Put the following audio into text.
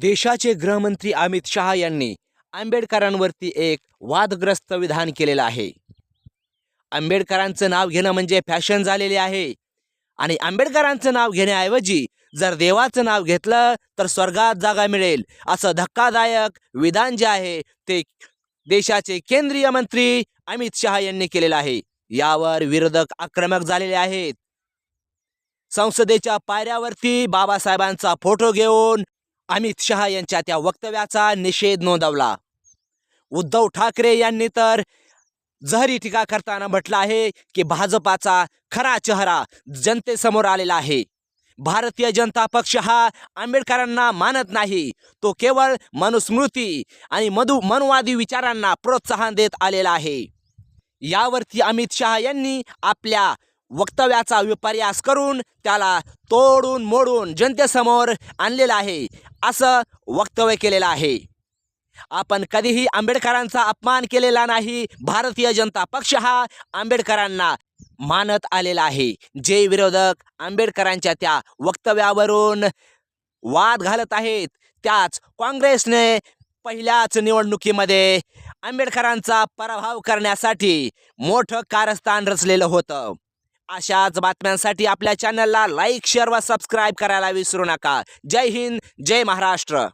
देशाचे गृहमंत्री अमित शहा यांनी आंबेडकरांवरती एक वादग्रस्त विधान केलेलं आहे. आंबेडकरांचं नाव घेणं म्हणजे फॅशन झालेले आहे. आणि आंबेडकरांचं नाव घेण्याऐवजी जर देवाचं नाव घेतलं तर स्वर्गात जागा मिळेल असं धक्कादायक विधान जे आहे ते देशाचे केंद्रीय मंत्री अमित शहा यांनी केलेलं आहे. यावर विरोधक आक्रमक झालेले आहेत. संसदेच्या पायऱ्यावरती बाबासाहेबांचा फोटो घेऊन अमित शहा यांच्या त्या वक्तव्याचा निषेध नोंदवला. उद्धव ठाकरे यांनी तर जहरी टीका करताना म्हटलं आहे की भाजपाचा खरा चेहरा जनतेसमोर आलेला आहे. भारतीय जनता पक्ष हा आंबेडकरांना मानत नाही. तो केवळ मनुस्मृती आणि मधु मनुवादी विचारांना प्रोत्साहन देत आलेला आहे. यावरती अमित शहा यांनी आपल्या वक्तव्याचा विपर्यास करून त्याला तोडून मोडून जनतेसमोर आणलेलं आहे. असं वक्तव्य केलेलं आहे. आपण कधीही आंबेडकरांचा अपमान केलेला नाही. भारतीय जनता पक्ष हा आंबेडकरांना मानत आलेला आहे. जे विरोधक आंबेडकरांच्या त्या वक्तव्यावरून वाद घालत आहेत त्याच काँग्रेसने पहिल्याच निवडणुकीमध्ये आंबेडकरांचा पराभव करण्यासाठी मोठं कारस्थान रचलेलं होतं. अशाच बातम्यांसाठी आपल्या चॅनलला लाईक शेअर व सबस्क्राईब करायला विसरू नका. जय हिंद जय महाराष्ट्र.